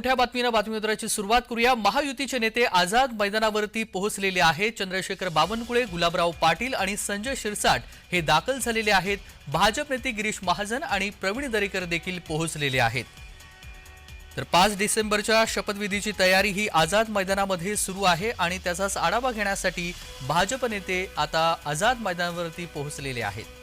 मोठ्या बातमीनं बातमीपत्राची सुरुवात करूया. महायुतीचे नेते आझाद मैदानावरती पोहोचलेले आहेत. चंद्रशेखर बावनकुळे गुलाबराव पाटील आणि संजय शिरसाट हे दाखल झालेले आहेत. भाजप नेते गिरीश महाजन आणि प्रवीण दरेकर देखील पोहोचलेले आहेत. तर पाच डिसेंबरच्या शपथविधीची तयारी ही आझाद मैदानामध्ये सुरू आहे आणि त्याचाच आढावा घेण्यासाठी भाजप नेते आता आझाद मैदानावरती पोहोचलेले आहेत.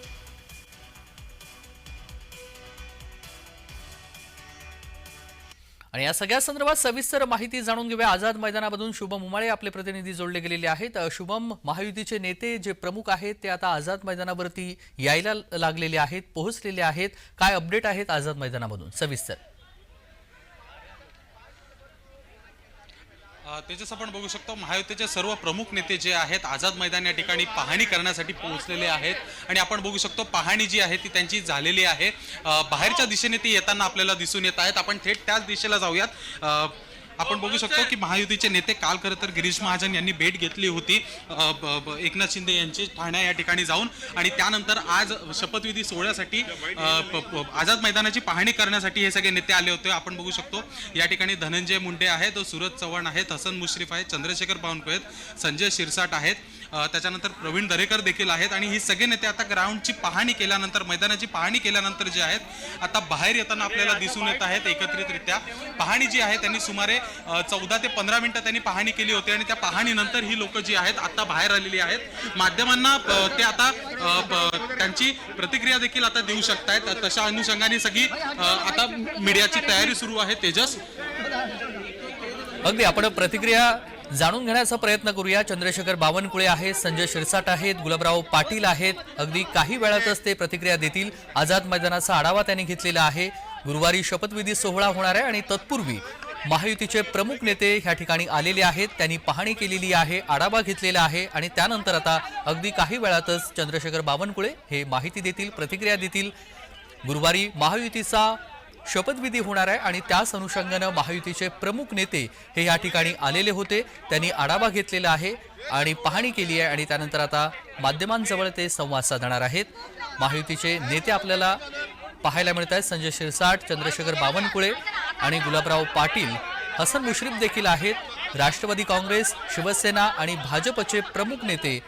आणि या सगळ्या संदर्भात सविस्तर माहिती जाणून घेऊया. आझाद मैदानामधून शुभम उमाळे आपले प्रतिनिधी जोडले गेलेले आहेत. शुभम महायुतीचे नेते जे प्रमुख आहेत ते आता आझाद मैदानावरती यायला लागलेले आहेत पोहोचलेले आहेत. काय अपडेट आहेत आझाद मैदानामधून? सविस्तर. तेजस आपण बघू शकतो. महायुतीचे सर्व प्रमुख नेते जे आहेत आझाद मैदान या ठिकाणी पाहणी करण्यासाठी पोहोचलेले आहेत. आणि आपण बघू शकतो पाहणी जी आहे ती त्यांची झालेली आहे. बाहेरच्या दिशेने ती येताना आपल्याला दिसून येत आहेत. आपण थेट त्याच दिशेला जाऊयात. आपण बघू शकतो की महायुतीचे नेते काल खरं तर गिरीश महाजन यांनी भेट घेतली होती एकनाथ शिंदे यांची ठाण्या या ठिकाणी जाऊन. आणि त्यानंतर आज शपथविधी सोहळ्यासाठी आझाद मैदानाची पाहणी करण्यासाठी हे सगळे नेते आले होते. आपण बघू शकतो या ठिकाणी धनंजय मुंडे आहेत सूरज चव्हाण आहेत हसन मुश्रीफ आहेत चंद्रशेखर बावनकुळे आहेत संजय शिरसाट आहेत. त्याच्यानंतर प्रवीण दरेकर देखील आहेत आणि ही सगळे नेते आता ग्राउंडची पाहणी केल्यानंतर मैदानाची पाहणी केल्यानंतर जे आहेत आता बाहेर येताना आपल्याला दिसून येत आहेत एकत्रितरित्या. पाहणी जी आहे त्यांनी सुमारे चौदा ते पंधरा मिनिटं त्यांनी पाहणी केली होती आणि त्या पाहणीनंतर ही लोक जी आहेत आता बाहेर आलेली आहेत. माध्यमांना ते आता त्यांची प्रतिक्रिया देखील आता देऊ शकतायत. तशा अनुषंगाने सगळी आता मीडियाची तयारी सुरू आहे. तेजस? अगदी आपण प्रतिक्रिया जाणून घेण्याचा प्रयत्न करूया. चंद्रशेखर बावनकुळे आहेत संजय शिरसाट आहेत गुलाबराव पाटील आहेत. अगदी काही वेळातच ते प्रतिक्रिया देतील. आझाद मैदानाचा आढावा त्यांनी घेतलेला आहे. गुरुवारी शपथविधी सोहळा होणार आहे आणि तत्पूर्वी महायुतीचे प्रमुख नेते ह्या ठिकाणी आलेले आहेत. त्यांनी पाहणी केलेली आहे आढावा घेतलेला आहे आणि त्यानंतर आता अगदी काही वेळातच चंद्रशेखर बावनकुळे हे माहिती देतील प्रतिक्रिया देतील. गुरुवारी महायुतीचा शपथविधी होणार आहे आणि त्याच अनुषंगानं महायुतीचे प्रमुख नेते हे या ठिकाणी आलेले होते. त्यांनी आढावा घेतलेला आहे आणि पाहणी केली आहे आणि त्यानंतर आता माध्यमांजवळ ते संवाद साधणार आहेत. महायुतीचे नेते आपल्याला पाहायला मिळत आहेत. संजय शिरसाट चंद्रशेखर बावनकुळे आणि गुलाबराव पाटील हसन मुश्रीफ देखील आहेत. राष्ट्रवादी काँग्रेस शिवसेना आणि भाजपचे प्रमुख नेते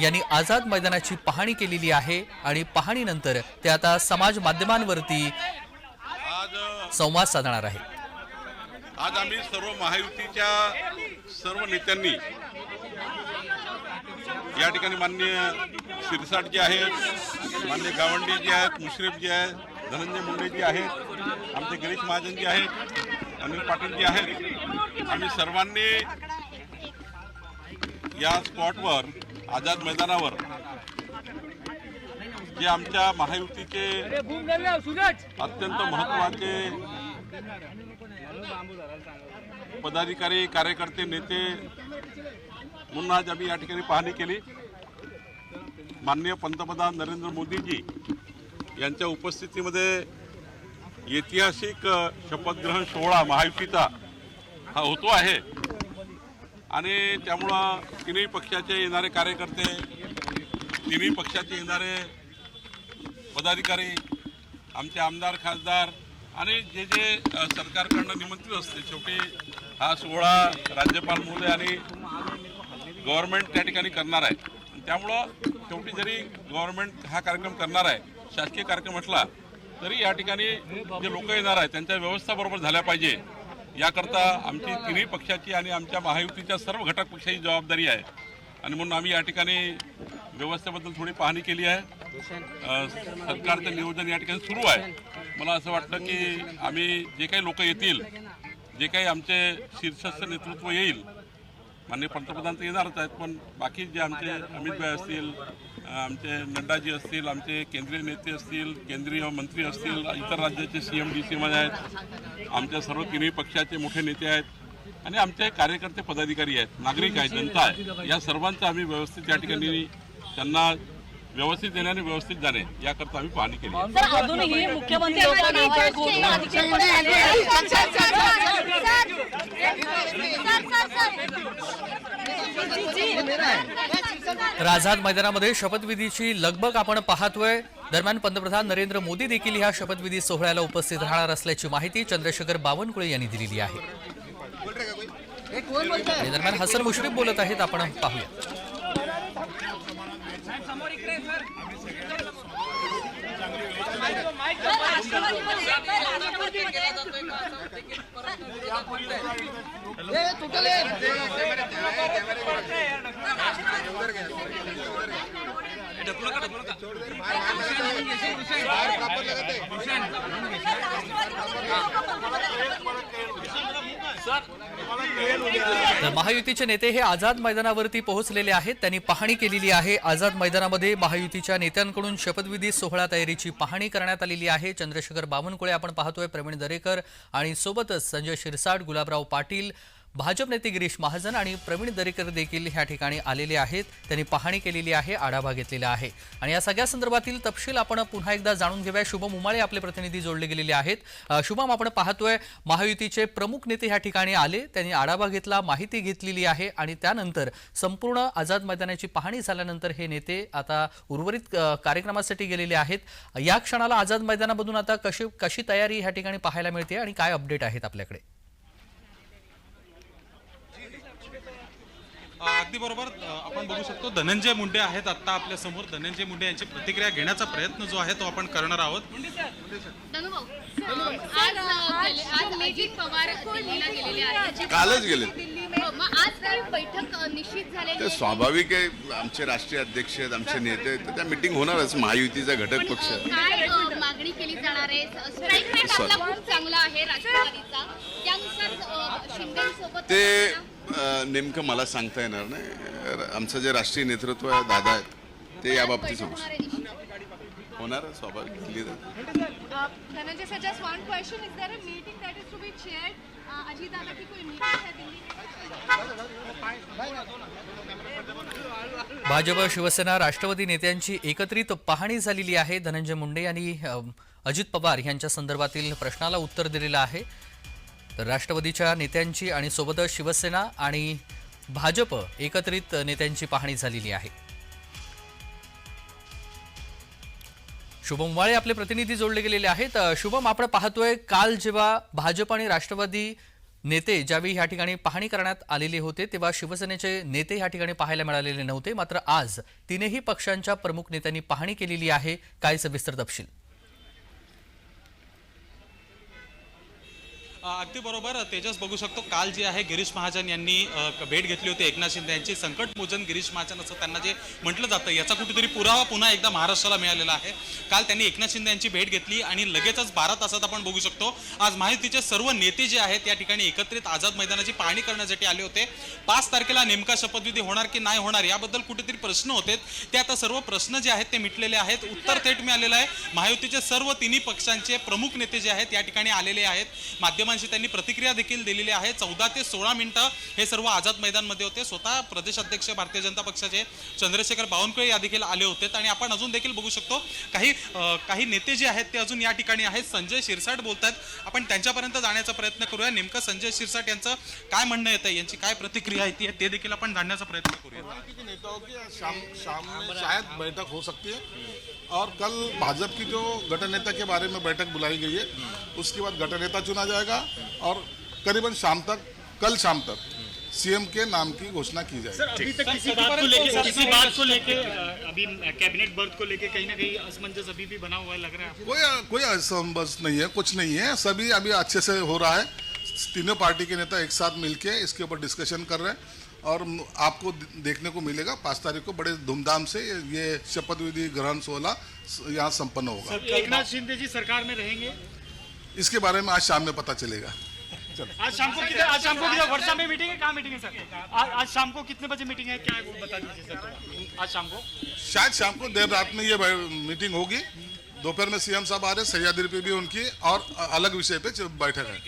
यांनी आझाद मैदानाची पाहणी केलेली आहे आणि पाहणीनंतर ते आता समाज माध्यमांवरती संवाद साधणार आहे. आज आम्ही सर्व महायुतीच्या सर्व नेत्यांनी या ठिकाणी मान्य शिरसाट जे आहेत मान्य गावंडे जे आहेत मुश्रीफ जे आहेत धनंजय मुंडे जे आहेत आमचे गिरीश महाजन जे आहेत अनिल पाटील जे आहेत. आम्ही सर्वांनी या स्पॉटवर आझाद मैदानावर जे आमच्या महायुतीचे अत्यंत महत्त्वाचे पदाधिकारी कार्यकर्ते नेते म्हणून आज आम्ही या ठिकाणी पाहणी केली. माननीय पंतप्रधान नरेंद्र मोदीजी यांच्या उपस्थितीमध्ये ऐतिहासिक शपथग्रहण सोहळा महायुतीचा हा होतो आहे. आणि त्यामुळं तिन्ही पक्षाचे येणारे कार्यकर्ते तिन्ही पक्षाचे येणारे पदाधिकारी आमचे आमदार खासदार आणि जे जे सरकारकडनं निमंत्रित असते. शेवटी हा सोहळा राज्यपाल महोदय आणि गव्हर्नमेंट त्या ठिकाणी करणार आहे. त्यामुळं शेवटी जरी गव्हर्नमेंट हा कार्यक्रम करणार आहे शासकीय कार्यक्रम असला तरी या ठिकाणी जे लोक येणार आहेत त्यांच्या व्यवस्था बरोबर झाल्या पाहिजे. याकरता आमची तिन्ही पक्षाची आणि आमच्या महायुतीच्या सर्व घटक पक्षाची जबाबदारी आहे. आणि म्हणून आम्ही या ठिकाणी व्यवस्थेबद्दल थोडी पाहणी केली आहे. सरकारचं नियोजन या ठिकाणी सुरू आहे. मला असं वाटतं की आम्ही जे काही लोक येतील जे काही आमचे शीर्षस्थ नेतृत्व येईल माननीय पंतप्रधान तर येणारच आहेत पण बाकी जे आमचे अमित भाई असतील आमचे नड्डाजी असतील आमचे केंद्रीय नेते असतील केंद्रीय मंत्री असतील इतर राज्याचे सी एम डी सी आहेत आमच्या सर्व तिन्ही पक्षाचे मोठे नेते आहेत. आणि आमचे कार्यकर्ते पदाधिकारी आहेत नागरिक आहेत जनता आहे. या सर्वांचं आम्ही व्यवस्थित या ठिकाणी त्यांना व्यवस्थित आणि व्यवस्थित जाणे याकरता आम्ही पाहणी केली आहे. सर अजूनही मुख्यमंत्री मैदानामध्ये शपथविधीची लगबग आपण पाहतोय. दरम्यान पंतप्रधान नरेंद्र मोदी देखील ह्या शपथविधी सोहळ्याला उपस्थित राहणार असल्याची माहिती चंद्रशेखर बावनकुळे यांनी दिलेली आहे. दरम्यान हसन मुश्रीफ बोलत आहेत आपण पाहूया. तर महायुतीचे नेते हे आझाद मैदानावरती पोहोचलेले आहेत. त्यांनी पाहणी केलेली आहे. आझाद मैदानामध्ये महायुतीच्या नेत्यांकडून शपथविधी सोहळा तयारीची पाहणी करण्यात आलेली आहे. चंद्रशेखर बावनकुळे आपण पाहतोय प्रवीण दरेकर आणि सोबतच संजय शिरसाट गुलाबराव पाटील भाजप नेते गिरीश महाजन आणि प्रवीण दरेकर देखील ह्या ठिकाणी आलेले आहेत. त्यांनी पाहणी केलेली आहे आढावा घेतलेला आहे. आणि या सगळ्या संदर्भातील तपशील आपण पुन्हा एकदा जाणून घेऊया. शुभम उमाळे आपले प्रतिनिधी जोडले गेलेले आहेत. शुभम आपण पाहतोय महायुतीचे प्रमुख नेते ह्या ठिकाणी आले. त्यांनी आढावा घेतला माहिती घेतलेली आहे आणि त्यानंतर संपूर्ण आझाद मैदानाची पाहणी झाल्यानंतर हे नेते आता उर्वरित कार्यक्रमासाठी गेलेले आहेत. या क्षणाला आझाद मैदानामधून आता कशी कशी तयारी ह्या ठिकाणी पाहायला मिळते आणि काय अपडेट आहेत आपल्याकडे? अगदी बरोबर. आपण बघू शकतो धनंजय मुंडे आहेत आता आपल्यासमोर. धनंजय मुंडे यांची प्रतिक्रिया घेण्याचा प्रयत्न जो आहे तो आपण करणार आहोत. कालच गेले हो, ते स्वाभाविक आहे. आमचे राष्ट्रीय अध्यक्ष आहेत आमचे नेते आहेत. तर त्या मिटिंग होणारच महायुतीचा घटक पक्ष. मागणी केली जाणार आहे? स्ट्राईक रेट आपला खूप चांगला आहे राष्ट्रवादीचा. त्यानुसार शिंदेसोबत ते नेमकं मला सांगता येणार नाही. आमचं जे राष्ट्रीय नेतृत्व आहे, दादा आहेत ते या बाबतीत सांगू. होणार स्वाभाविक भाजप शिवसेना राष्ट्रवादी नेत्यांची एकत्रित पाहणी झालेली आहे. धनंजय मुंडे यांनी अजित पवार यांच्या संदर्भातील प्रश्नाला उत्तर दिलेलं आहे. तर राष्ट्रवादीच्या नेत्यांची आणि सोबतच शिवसेना आणि भाजप एकत्रित नेत्यांची पाहणी झालेली आहे. शुभम वाळे आपले प्रतिनिधी जोडले गेलेले आहेत. शुभम आपण पाहतोय काल जेव्हा भाजप आणि राष्ट्रवादी नेते ज्यावेळी ह्या ठिकाणी पाहणी करण्यात आलेले होते तेव्हा शिवसेनेचे नेते ह्या ठिकाणी पाहायला मिळालेले नव्हते. मात्र आज तीनही पक्षांच्या प्रमुख नेत्यांनी पाहणी केलेली आहे. काय सविस्तर तपशील? अगदी बरोबर. तेजस बघू शकतो काल जे आहे गिरीश महाजन यांनी भेट घेतली होती एकनाथ शिंदे यांची. संकटमोचन गिरीश महाजन असं त्यांना जे म्हटलं जातं याचा कुठेतरी पुरावा पुन्हा एकदा महाराष्ट्राला मिळालेला आहे. काल त्यांनी एकनाथ शिंदे यांची भेट घेतली आणि लगेचच बारा तासात आपण बघू शकतो आज माहितीचे सर्व नेते जे आहेत या ठिकाणी एकत्रित आझाद मैदानाची पाहणी करण्यासाठी आले होते. पाच तारखेला नेमका शपथविधी होणार की नाही होणार याबद्दल कुठेतरी प्रश्न होते. ते आता सर्व प्रश्न जे आहेत ते मिटलेले आहेत. उत्तर थेट मिळालेलं आहे. महायुतीचे सर्व तिन्ही पक्षांचे प्रमुख नेते जे आहेत या ठिकाणी आलेले आहेत. माध्यम माध्यमांशी त्यांनी प्रतिक्रिया देखील दिलेली आहे चौदा ते सोळा मिनिटं हे सर्व आझाद मैदानमध्ये होते स्वतः प्रदेश अध्यक्ष भारतीय जनता पक्षाचे चंद्रशेखर बावनकुळे या देखील आले होते आणि आपण अजून देखील बघू शकतो काही काही नेते जे आहेत ते अजून या ठिकाणी आहेत संजय शिरसाट बोलतात आपण त्यांच्यापर्यंत जाण्याचा प्रयत्न करूया नेमकं संजय शिरसाट यांचं काय म्हणणं येतं यांची काय प्रतिक्रिया आहे ती ते देखील आपण जाणण्याचा प्रयत्न करूया शाम शाम में शायद बैठक हो सकती है और कल भाजपा की जो गठन नेता के बारे में बैठक बुलाई गई है उसके बाद गठन नेता चुना जाएगा और करीबन शाम तक कल शाम तक सीएम के नाम की घोषणा की जाएगी। अभी तक किसी बात को लेके किसी बात को लेके अभी कैबिनेट बर्थ को लेके कहीं ना कहीं असमंजस अभी भी बना हुआ लग रहा है कोई कोई असंबस नहीं है कुछ नहीं है। सभी अभी अच्छे से हो रहा है। तीनों पार्टी के नेता एक साथ मिलके इसके ऊपर डिस्कशन कर रहे हैं और आपको देखने को मिलेगा। पाँच तारीख को बड़े धूमधाम से ये शपथ विधि ग्रहण सोलह यहाँ संपन्न होगा। एक नाथ शिंदे जी सरकार में रहेंगे। इसके बारे में आज शाम में पता चलेगा। आज शाम को कितने आज शाम को किधर वर्षा में मीटिंग है? कहाँ मीटिंग है सर आज आज शाम को कितने बजे मीटिंग है? क्या है वो बता दीजिए सर आज शाम को? शायद शाम को देर रात में ये मीटिंग होगी। दोपहर में सीएम साहब आ रहे सैयादी सह्याद्री पे भी उनकी और अलग विषय पे बैठक है।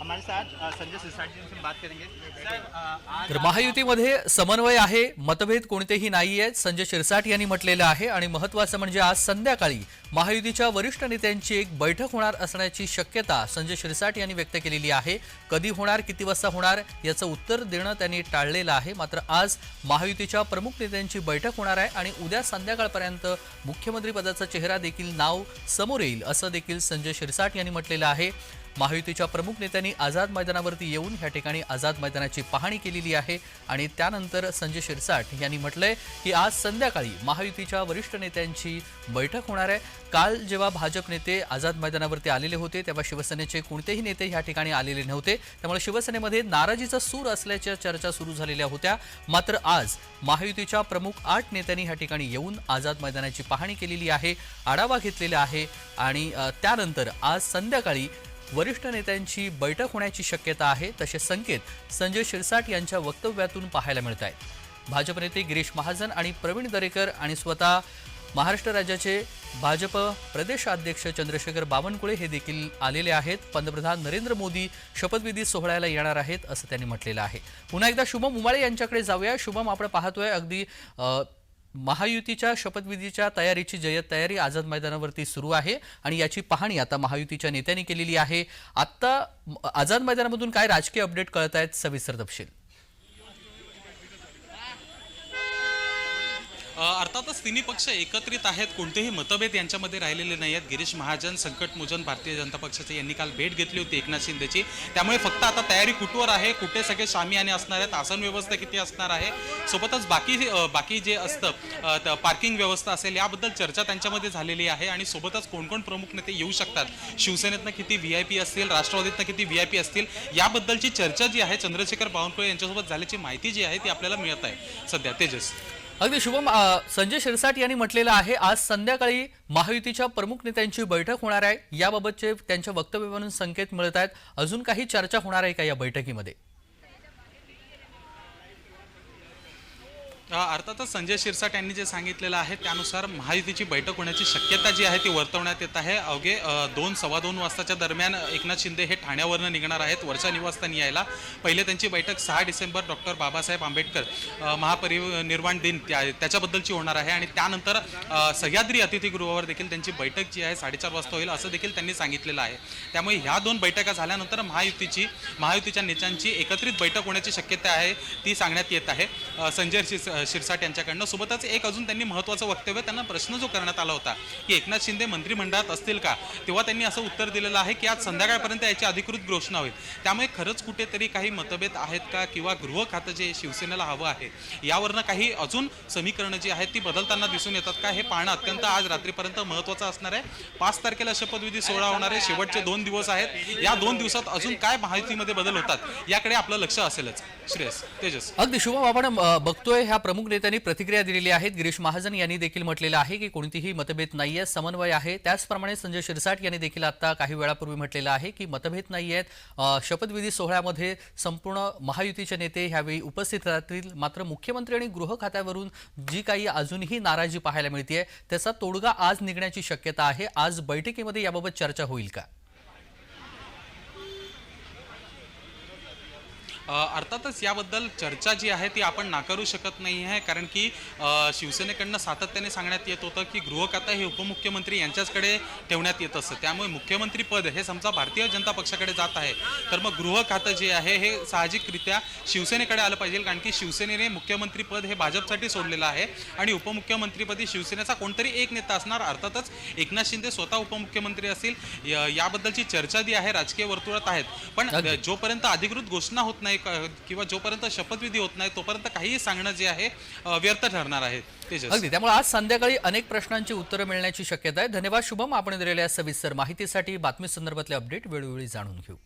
हमारे साथ संजय सिसाटी जी से बात करेंगे। सर तर महायुतीमध्ये समन्वय आहे मतभेद कोणतेही नाही आहेत संजय शिरसाट यांनी म्हटलेलं आहे आणि महत्वाचं म्हणजे आज संध्याकाळी महायुतीच्या वरिष्ठ नेत्यांची एक बैठक होणार असण्याची शक्यता संजय शिरसाट यांनी व्यक्त केलेली आहे. कधी होणार किती वाजता होणार याचं उत्तर देणं त्यांनी टाळलेलं आहे. मात्र आज महायुतीच्या प्रमुख नेत्यांची बैठक होणार आहे आणि उद्या संध्याकाळपर्यंत मुख्यमंत्री पदाचा चेहरा देखील नाव समोर येईल असं देखील संजय शिरसाट यांनी म्हटलेलं आहे. महायुतीच्या प्रमुख नेत्यांनी आझाद मैदानावरती येऊन या ठिकाणी आझाद मैदानाची पाहणी केलेली आहे. आणि त्यानंतर संजय शिरसाट यांनी म्हटलंय की आज संध्याकाळी महायुतीच्या वरिष्ठ नेत्यांची बैठक होणार आहे. काल जेव्हा भाजप नेते आझाद मैदानावरती आलेले होते तेव्हा शिवसेनेचे कोणतेही नेते या ठिकाणी आलेले नव्हते. त्यामुळे शिवसेनेमध्ये नाराजीचा सूर असल्याच्या चर्चा सुरू झालेल्या होत्या. मात्र आज महायुतीच्या प्रमुख आठ नेत्यांनी या ठिकाणी येऊन आझाद मैदानाची पाहणी केलेली आहे आढावा घेतलेला आहे. आणि त्यानंतर आज संध्याकाळी वरिष्ठ नेत्यांची बैठक होण्याची शक्यता आहे तसे संकेत संजय शिरसाट यांच्या वक्तव्यातून पाहायला मिळत आहेत. भाजप नेते गिरीश महाजन आणि प्रवीण दरेकर आणि स्वतः महाराष्ट्र राज्याचे भाजप प्रदेशाध्यक्ष चंद्रशेखर बावनकुळे हे देखील आलेले आहेत. पंतप्रधान नरेंद्र मोदी शपथविधी सोहळ्याला येणार आहेत असं त्यांनी म्हटलेलं आहे. पुन्हा एकदा शुभम उमाळे यांच्याकडे जाऊया. शुभम आपण पाहतोय अगदी महायुतीच्या शपथविधीच्या तयारीची जय्यत तयारी आझाद मैदानावरती सुरू आहे आणि याची पाहणी आता महायुतीच्या नेत्यांनी केलेली आहे. आत्ता आझाद मैदानामधून काय राजकीय अपडेट कळत आहेत सविस्तर तपशील. अर्थातच तिन्ही पक्ष एकत्रित आहेत कोणतेही मतभेद यांच्यामध्ये राहिलेले नाही आहेत गिरीश महाजन संकटमोचन भारतीय जनता पक्षाचे यांनी काल भेट घेतली होती एकनाथ शिंदेची. त्यामुळे फक्त आता तयारी कुठवर आहे कुठे सगळे शामियाने असणार आहेत आसन व्यवस्था किती असणार आहे सोबतच बाकी बाकी जे असतं पार्किंग व्यवस्था असेल याबद्दल चर्चा त्यांच्यामध्ये झालेली आहे आणि सोबतच कोण कोण प्रमुख नेते येऊ शकतात? शिवसेनेतनं किती व्ही आय पी असतील राष्ट्रवादीतनं किती व्ही आय पी असतील याबद्दलची चर्चा जी आहे चंद्रशेखर बावनकुळे यांच्यासोबत झाल्याची माहिती जी आहे ती आपल्याला मिळत आहे. सध्या तेजस. अगदी शुभम संजय शिरसाट यांनी म्हटलेलं आहे आज संध्याकाळी महायुतीच्या प्रमुख नेत्यांची बैठक होणार आहे. याबाबतचे त्यांच्या वक्तव्यावरून संकेत मिळत आहेत. अजून काही चर्चा होणार आहे का या बैठकीमध्ये? अर्थातच संजय शिरसाट यांनी जे सांगितलेलं आहे त्यानुसार महायुतीची बैठक होण्याची शक्यता जी आहे ती वर्तवण्यात येत आहे. अवघे दोन सव्वा दोन वाजताच्या दरम्यान एकनाथ शिंदे हे ठाण्यावरनं निघणार आहेत वर्षा निवासस्थानी यायला. पहिले त्यांची बैठक सहा डिसेंबर डॉक्टर बाबासाहेब आंबेडकर महापरिनिर्वाण दिन त्या त्याच्याबद्दलची होणार आहे. आणि त्यानंतर सह्याद्री अतिथीगृहावर देखील त्यांची बैठक जी आहे साडेचार वाजता होईल असं देखील त्यांनी सांगितलेलं आहे. त्यामुळे ह्या दोन बैठका झाल्यानंतर महायुतीची महायुतीच्या नेत्यांची एकत्रित बैठक होण्याची शक्यता आहे ती सांगण्यात येत आहे. संजय शिरसा शिरसाट यांच्याकडनं. सोबतच एक अजून त्यांनी महत्त्वाचं वक्तव्य त्यांना प्रश्न जो करण्यात आला होता की एकनाथ शिंदे मंत्रिमंडळात असतील का? तेव्हा त्यांनी असं उत्तर दिलेलं आहे की आज संध्याकाळपर्यंत याची अधिकृत घोषणा होईल. त्यामुळे खरंच कुठेतरी काही मतभेद आहेत का? किंवा गृह खातं जे शिवसेनेला हवं आहे यावरनं काही अजून समीकरणं जी आहेत ती बदलताना दिसून येतात का? हे पाहणं अत्यंत आज रात्रीपर्यंत महत्त्वाचं असणार आहे. पाच तारखेला शपथविधी सोहळा होणार आहे. शेवटचे दोन दिवस आहेत. या दोन दिवसात अजून काय माहितीमध्ये बदल होतात याकडे आपलं लक्ष असेलच. श्रेयस तेजस. अगदी शुभम आपण बघतोय ह्या प्रमुख नेत्यांनी प्रतिक्रिया दिलेली आहेत. गिरीश महाजन यांनी देखील म्हटलेलं आहे की कोणतीही मतभेद नाही आहे समन्वय आहे. त्याचप्रमाणे संजय शिरसाट यांनी देखील आता काही वेळापूर्वी म्हटलेलं आहे की मतभेद नाही आहेत शपथविधी सोहळ्यामध्ये संपूर्ण महायुतीचे नेते ह्यावेळी उपस्थित राहतील. मात्र मुख्यमंत्री आणि गृह खात्यावरून जी काही अजूनही नाराजी पाहायला मिळते त्याचा तोडगा आज निघण्याची शक्यता आहे. आज बैठकीमध्ये याबाबत चर्चा होईल का? अर्थातच याबद्दल चर्चा जी आहे ती आपण नाकारू शकत नाही आहे कारण की शिवसेनेकडनं सातत्याने सांगण्यात येत होतं की गृह खातं हे उपमुख्यमंत्री यांच्याचकडे ठेवण्यात येत असतं. त्यामुळे मुख्यमंत्री पद हे समजा भारतीय जनता पक्षाकडे जात आहे. तर मग गृह खातं जे आहे हे साहजिकरित्या शिवसेनेकडे आलं पाहिजे कारण की शिवसेनेने मुख्यमंत्री पद हे भाजपसाठी सोडलेलं आहे आणि उपमुख्यमंत्रीपदी शिवसेनेचा कोणतरी एक नेता असणार. अर्थातच एकनाथ शिंदे स्वतः उपमुख्यमंत्री असतील. याबद्दलची चर्चा जी आहे राजकीय वर्तुळात आहेत. पण. जोपर्यंत अधिकृत घोषणा होत नाही नाही किंवा जोपर्यंत शपथविधी होत नाही तोपर्यंत काहीही सांगणं जे आहे व्यर्थ ठरणार आहे. अगदी. त्यामुळे आज संध्याकाळी अनेक प्रश्नांची उत्तरं मिळण्याची शक्यता आहे. धन्यवाद शुभम. आपण दिलेल्या सविस्तर माहितीसाठी बातमी संदर्भातले अपडेट वेळोवेळी जाणून घेऊ.